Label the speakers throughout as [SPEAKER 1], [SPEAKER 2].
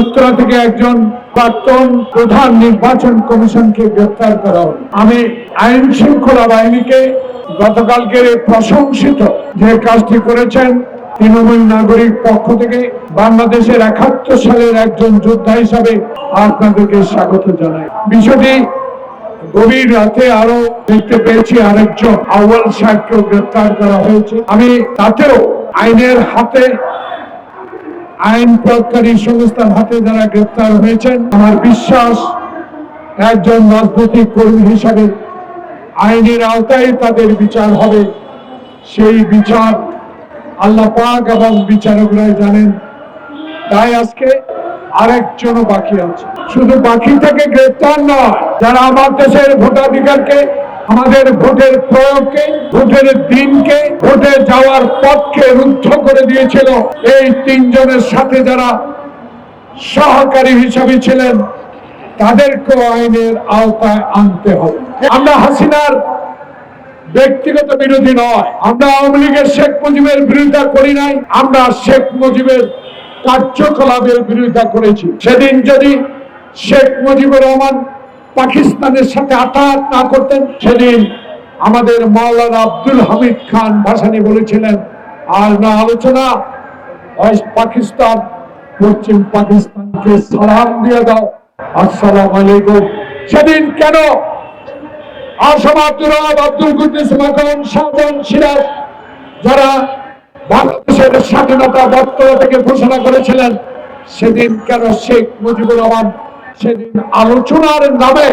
[SPEAKER 1] উত্তরা থেকে একজন প্রাক্তন প্রধান নির্বাচন কমিশনকে গ্রেপ্তার করা হল। আমি আইন শৃঙ্খলা বাহিনীকে গতকালকের প্রশংসিত যে কাজটি করেছেন তৃণমূল নাগরিক পক্ষ থেকে বাংলাদেশের একাত্তর সালের একজন যোদ্ধা হিসাবে আপনাদেরকে স্বাগত জানাই। বিষয়টি গভীর রাতে আরও দেখতে পেয়েছি, আরেকজন আউয়াল সাহেবকেও গ্রেপ্তার করা হয়েছে। আমি তাতেও আইনের হাতে আইন প্রয়োগকারী সংস্থার হাতে যারা গ্রেপ্তার হয়েছেন, আমার বিশ্বাস একজন রাজনৈতিক কর্মী হিসাবে আইনের আওতায় তাদের বিচার হবে। সেই বিচার আল্লাহ পাক এবং বিচারকরাই জানেন। তাই আজকে আরেকজনও বাকি আছে। শুধু বাকি থেকে গ্রেপ্তার নয়, যারা আমার দেশের ভোটাধিকারকে আমাদের ভোটের প্রয়োগকে, ভোটের দিনকে, ভোটে যাওয়ার পথকে রুদ্ধ করে দিয়েছিল এই তিনজনের সাথে যারা সহকারী হিসাবে ছিলেন, তাদেরকেও আইনের আওতায় আনতে হবে। আমরা হাসিনার ব্যক্তিগত বিরোধী নয়। আমরা আওয়ামী লীগের শেখ মুজিবের বিরোধিতা করি নাই। আমরা শেখ মুজিবের কার্যকলাপের বিরোধিতা করেছি। সেদিন যদি শেখ মুজিবুর রহমান পাকিস্তানের সাথে আঘাত না করতেন, সেদিন আমাদের মাওলানা আব্দুল হামিদ খান ভাসানি বলেছিলেন, আর না আলোচনা পাকিস্তান, পশ্চিম পাকিস্তানকে সালাম দিয়ে দাও। আসসালাম আলাইকুম। সেদিন কেন? আসম আব্দুল আব্দুল কুদ্দুস মাখন শাহজাহান সিরাজ, যারা বাংলাদেশের স্বাধীনতা বর্তমান থেকে ঘোষণা করেছিলেন, সেদিন কেন শেখ মুজিবুর রহমান সেদিন আলোচনার নামে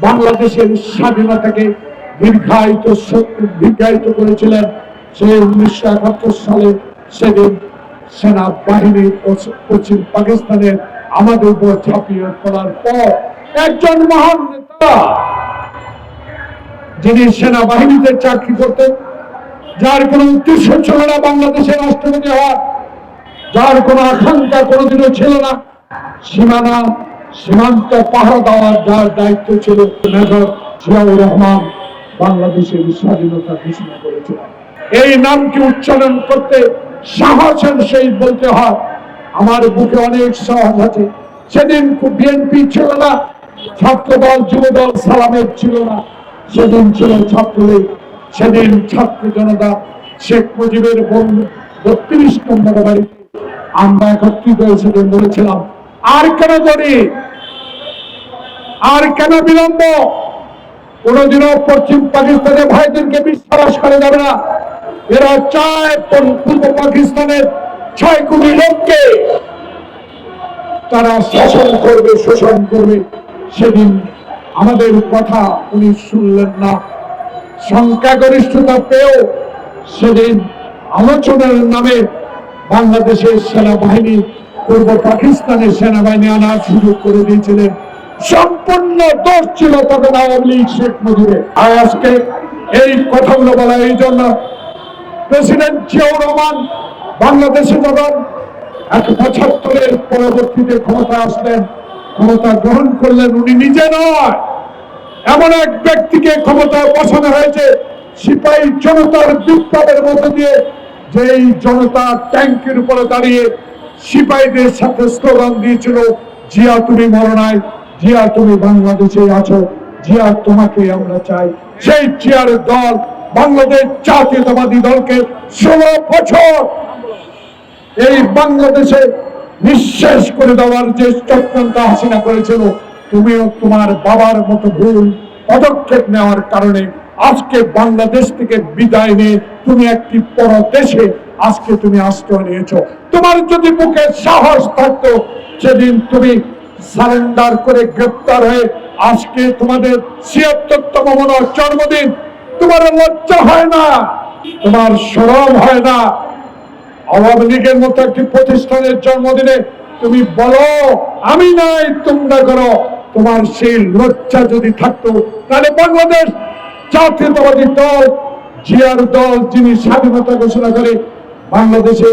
[SPEAKER 1] বাংলাদেশের স্বাধীনতাকে দীর্ঘায়িত দীর্ঘায়িত করেছিলেন সেই উনিশশো একাত্তর সালে সেদিন সেনাবাহিনী পশ্চ- পশ্চিম পাকিস্তানের আমাদের উপর ঝাঁপিয়ে পড়ার পর একজন মহান নেতা যিনি সেনাবাহিনীতে চাকরি করতেন, যার কোনো উদ্দেশ্য ছিল না বাংলাদেশের রাষ্ট্রপতি হওয়ার, যার কোনো আকাঙ্ক্ষা কোনোদিনও ছিল না, সীমানা সীমান্ত পাহারা দেওয়ার যার দায়িত্ব ছিল মেজর জিয়াউর রহমান, বাংলাদেশের স্বাধীনতা ঘোষণা করেছিলেন। এই নামটি উচ্চারণ করতে সাহসের সেই বলতে হয়, আমার বুকে অনেক সাহস আছে। সেদিন বিএনপি ছিল না ছাত্র দল যুব দল সালামের ছিল না। সেদিন ছিল ছাত্রলীগ, সেদিন ছাত্র জনতা শেখ মুজিবের বন্ধু বত্রিশ নম্বর বাড়িতে আমরা একত্রিত হয়ে বলেছিলাম আর কেন করি আর কেন বিলম্ব? কোনদিনও পশ্চিম পাকিস্তানের ভাইদেরকে বিশ্বাস করা যাবে না। এরা চায় পূর্ব পাকিস্তানের ছয় কোটি লোককে তারা শাসন করবে, শোষণ করবে। সেদিন আমাদের কথা উনি শুনলেন না। সংখ্যাগরিষ্ঠতা পেয়েও সেদিন আলোচনার নামে বাংলাদেশের সেনাবাহিনী পূর্ব পাকিস্তানের সেনাবাহিনী আনার সুযোগ করে দিয়েছিলেন। সম্পূর্ণ দোষ ছিল তখন আওয়ামী লীগ শেখ মুজিবের। আর আজকে এই কথাগুলো বলা এই জন্য প্রেসিডেন্ট জিয়াউর রহমান বাংলাদেশে যখন এক পঁচাত্তরের পরবর্তীতে ক্ষমতা আসলেন, ক্ষমতা গ্রহণ করলেন, উনি নিজে নয়, এমন এক ব্যক্তিকে ক্ষমতায় বসানো হয়েছে, সিপাহী জনতার বিপ্লবের মধ্য দিয়ে যে এই জনতা ট্যাঙ্কের উপরে দাঁড়িয়ে সিপাহীদের সাথে স্লোগান দিয়েছিল, জিয়া তুমি মরণায় জিয়া তুমি বাংলাদেশে আছো, জিয়া তোমাকে আমরা চাই। সেই জিয়ার দল বাংলাদেশ জাতীয়তাবাদী দলকে ষোলো বছর এই বাংলাদেশে নিঃশেষ করে দেওয়ার যে চক্রান্ত হাসিনা করেছিল, তুমিও তোমার বাবার মতো ভুল পদক্ষেপ নেওয়ার কারণে আজকে বাংলাদেশ থেকে বিদায় নিয়ে তুমি একটি পর দেশে আজকে তুমি আশ্রয় নিয়েছো। তোমার যদি মুখে সাহস থাকতো, সেদিন তুমি সারেন্ডার করে গ্রেপ্তার হয়ে আজকে তোমাদের ছিয়াত্তরতম মনে হয় জন্মদিন। তোমার লজ্জা হয় না, তোমার সরম হয় না। আওয়ামী লীগের মতো একটি প্রতিষ্ঠানের জন্মদিনে তুমি বলো, আমি নাই, তোমরা করো। তোমার সেই লজ্জা যদি থাকতো, তাহলে বাংলাদেশ জাতীয়তাবাদী দল, জিয়ার দল, যিনি স্বাধীনতা ঘোষণা করে বাংলাদেশে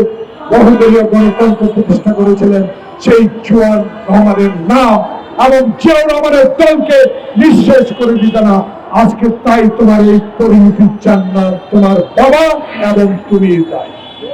[SPEAKER 1] বহুদলীয় গণতন্ত্র প্রতিষ্ঠা করেছিলেন সেই জুয়ান রহমানের নাম এবং জিয়াউর রহমানের দলকে নিঃশেষ করে দিতে না। আজকে তাই তোমার এই পরিণতি চান না। তোমার বাবা এবং তুমি তাই।